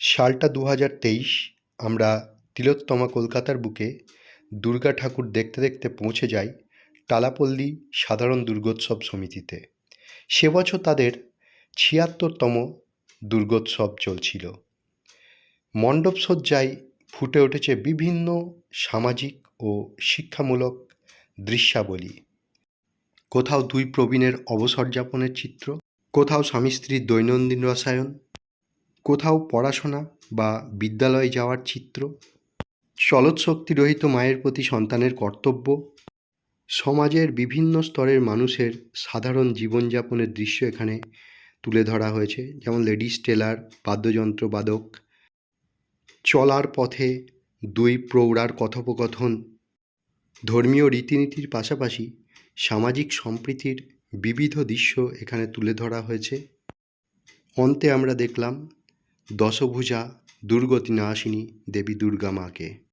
সালটা দু হাজার তেইশ আমরা তিলোত্তমা কলকাতার বুকে দুর্গা ঠাকুর দেখতে দেখতে পৌঁছে যাই টালাপল্লী সাধারণ দুর্গোৎসব সমিতিতে। সে বছর তাদের ছিয়াত্তরতম দুর্গোৎসব চলছিল। মণ্ডপ সজ্জায় ফুটে উঠেছে বিভিন্ন সামাজিক ও শিক্ষামূলক দৃশ্যাবলী। কোথাও দুই প্রবীণের অবসর যাপনের চিত্র, কোথাও স্বামী স্ত্রীর দৈনন্দিন রসায়ন কোথাও পড়াশোনা বা বিদ্যালয়ে যাওয়ার চিত্র। চলৎশক্তি রহিত মায়ের প্রতি সন্তানের কর্তব্য। সমাজের বিভিন্ন স্তরের মানুষের সাধারণ জীবনযাপনের দৃশ্য এখানে তুলে ধরা হয়েছে। যেমন লেডিস টেলার, বাদ্যযন্ত্র বাদক। চলার পথে দুই প্রৌঢ়ার কথোপকথন। ধর্মীয় রীতিনীতির পাশাপাশি সামাজিক সম্প্রীতির বিবিধ দৃশ্য এখানে তুলে ধরা হয়েছে। অন্তে আমরা দেখলাম দশভুজা দুর্গতি নাশিনী দেবী দুর্গা মাকে।